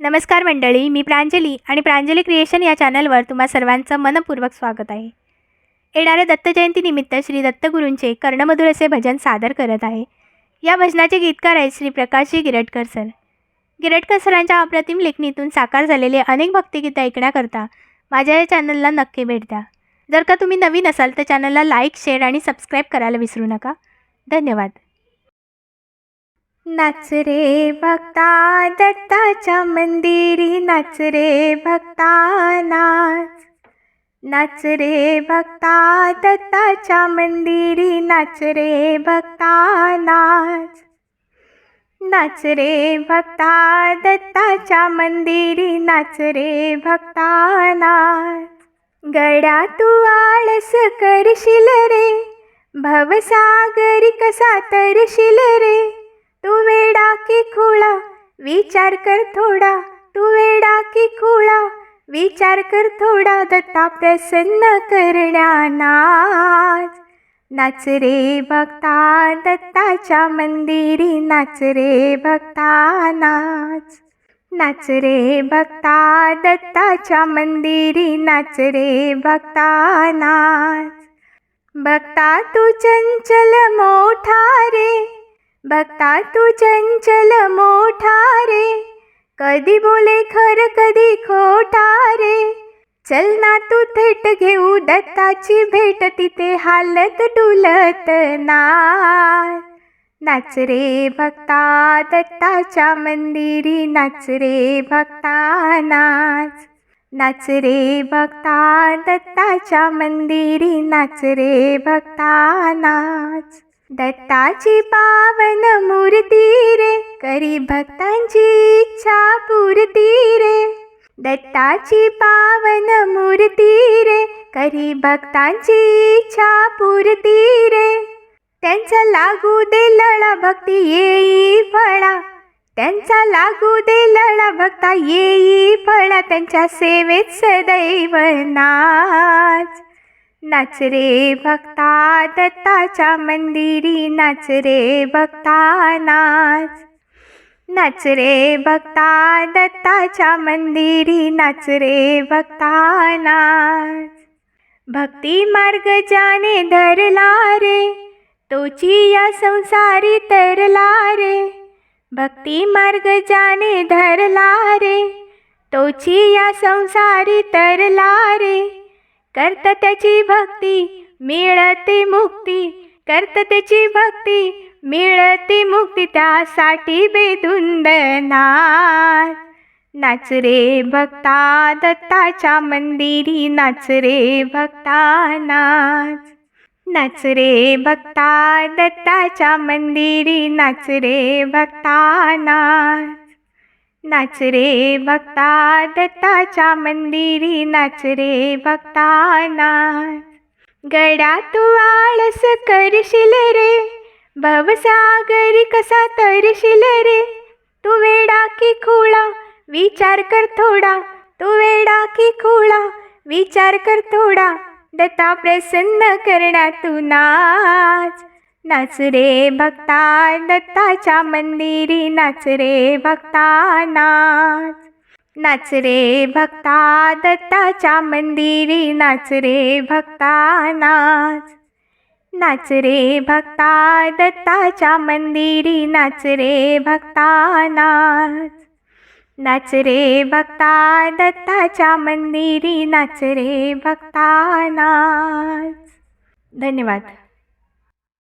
नमस्कार मंडळी मी प्रांजली आणि प्रांजली क्रिएशन या चॅनलवर तुम्हा सर्वांचं मनपूर्वक स्वागत आहे. येणाऱ्या दत्तजयंतीनिमित्त श्री दत्तगुरूंचे कर्णमधुर असे भजन सादर करत आहे. या भजनाचे गीतकार आहेत श्री प्रकाशजी गिरटकर सर. गिरटकर सरांच्या अप्रतिम लेखणीतून साकार झालेले अनेक भक्तिगीतं ऐकण्याकरता माझ्या या चॅनलला नक्की भेट द्या. जर का तुम्ही नवीन असाल तर चॅनलला लाईक शेअर आणि सबस्क्राईब करायला विसरू नका. धन्यवाद. नाच रे भक्ता दत्ताच्या मंदिरी नाच रे भक्ता नाच. नाच रे भक्ता दत्ताच्या मंदिरी नाच रे भक्ता नाच. नाच रे भक्ता दत्ताच्या मंदिरी नाच रे भक्ता नाच. गड्या तू आळस करशील रे भवसागरी कसा तरशील रे? तू वेडा की खुळा? विचार कर थोडा. तू वेडा की खुळा? विचार कर थोडा. दत्ता प्रसन्न करण्या नाच नाच रे भक्ता दत्ताच्या मंदिरी नाच रे भक्ता नाच नाच रे भक्ता दत्ताच्या मंदिरी नाच रे भक्ता नाच भक्ता तू चंचल मोठा रे. भक्ता तू चंचल मोठा रे. कधी बोले खर कधी खोटा रे. चल ना तू थेट घेऊ दत्ताची भेट. तिथे हालत डुलत नाच नाच रे भक्ता दत्ताच्या मंदिरी. नाच रे भक्ता नाच. नाच रे भक्ता दत्ताच्या मंदिरी. नाच रे भक्ता नाच. दत्ताची पावन मूर्ती रे करी भक्तांची इच्छा पूर्ती रे. दत्ताची पावन मूर्ती रे करी भक्तांची इच्छा पूर्ती रे. त्यांचा लागू दे लळा भक्ती येई फळा. त्यांचा लागू दे लळा भक्ता येई फळा. त्यांच्या सेवेत सदैव नाच. नाच रे भक्ता दत्ताच्या मंदिरी नाच रे भक्ता नाच. नाच रे भक्ता दत्ताच्या मंदिरी नाच रे भक्ता नाच. भक्ती मार्ग जाने धरला रे तोची या संसारी तरला रे. भक्ती मार्ग जाने धरला रे तोची या संसारी तरला रे. करत त्याची भक्ती मिळते मुक्ती. करत त्याची भक्ती मिळते मुक्ती. त्यासाठी बेधुंद नाच नाच रे भक्ता दत्ताच्या मंदिरी नाच रे भक्ता नाच. नाच रे भक्ता दत्ताच्या मंदिरी नाच रे भक्ता नाच. नाच रे भक्ता दत्ताच्या मंदिरी नाच रे भक्ता नाच. गडा तू आळस करशील रे भवसागरी कसा तरशील रे. तू वेडा की खुळा विचार कर थोडा. तू वेडा की खुळा विचार कर थोडा. दत्ता प्रसन्न करण्या तू नाच. नाच रे भक्ता दत्ताच्या मंदिरी नाच रे भक्ता नाच नाच रे भक्ता दत्ताच्या मंदिरी नाच रे भक्ता नाच नाच रे भक्ता दत्ताच्या मंदिरी नाच रे भक्ता नाच नाच रे भक्ता दत्ताच्या मंदिरी नाच रे भक्ता नाच धन्यवाद.